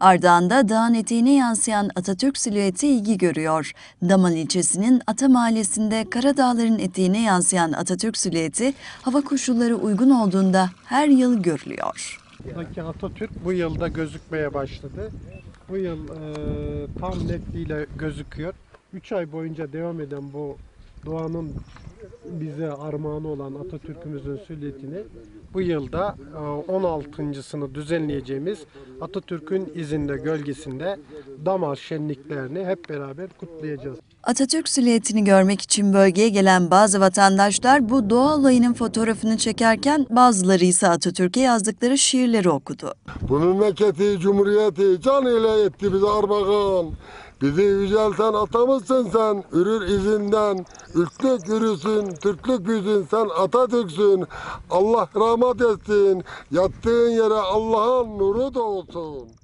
Ardahan'da dağın eteğine yansıyan Atatürk silüeti ilgi görüyor. Daman ilçesinin Ata Mahallesi'nde Karadağların eteğine yansıyan Atatürk silüeti hava koşulları uygun olduğunda her yıl görülüyor. Buradaki Atatürk bu yılda gözükmeye başladı. Bu yıl e, tam netliğiyle gözüküyor. 3 ay boyunca devam eden bu doğanın bize armağanı olan Atatürk'ümüzün silüetini bu yılda e, 16.sını düzenleyeceğimiz Atatürk'ün izinde gölgesinde damar şenliklerini hep beraber kutlayacağız. Atatürk silüetini görmek için bölgeye gelen bazı vatandaşlar bu doğa olayının fotoğrafını çekerken bazıları ise Atatürk'e yazdıkları şiirleri okudu. Bu memleketi, cumhuriyeti can ile etti bize armağan. Bizi yücelten atamızsın sen, ürür izinden. Ülklük yürüsün, Türklük büyüsün, sen Atatürk'sün. Allah rahmet etsin, yattığın yere Allah'ın nuru doğsun.